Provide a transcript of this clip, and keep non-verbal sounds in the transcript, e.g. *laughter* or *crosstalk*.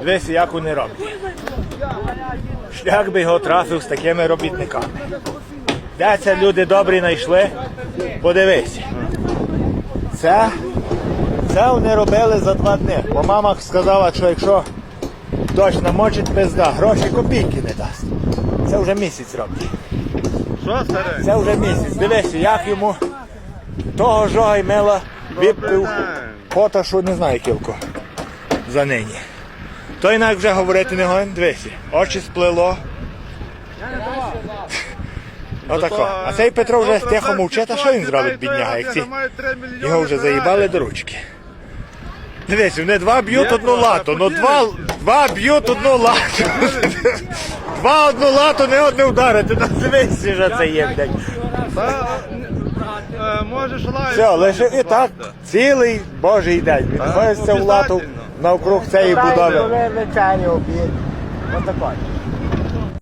Дивись, як вони роблять. Шлях би його трафив з такими робітниками. Де це люди добрі знайшли? Подивись. Це, це вони робили за два дні. Бо мама сказала, що якщо дощ намочить пизда, гроші копійки не дасть. Це вже місяць робить. Що? Це вже місяць. Дивися, як йому того жога й мила випив день. що не знаю кілько за нині. То інак вже говорити не гоним, дивися, очі сплело. *laughs* Отако. А цей Петро вже тихо мовчить, а що він зробить, бідняга, як ці його вже заїбали до ручки. Дивись, вони два б'ють одну лату, ну два, два б'ють одну лату. Два одну лату, не одне ударити, на дивись, вже це є, блядь. е, Можеш лайк. Все, лише і так цілий божий день. Він ходиться в лату навкруг цієї будови. Ось обід. Отако.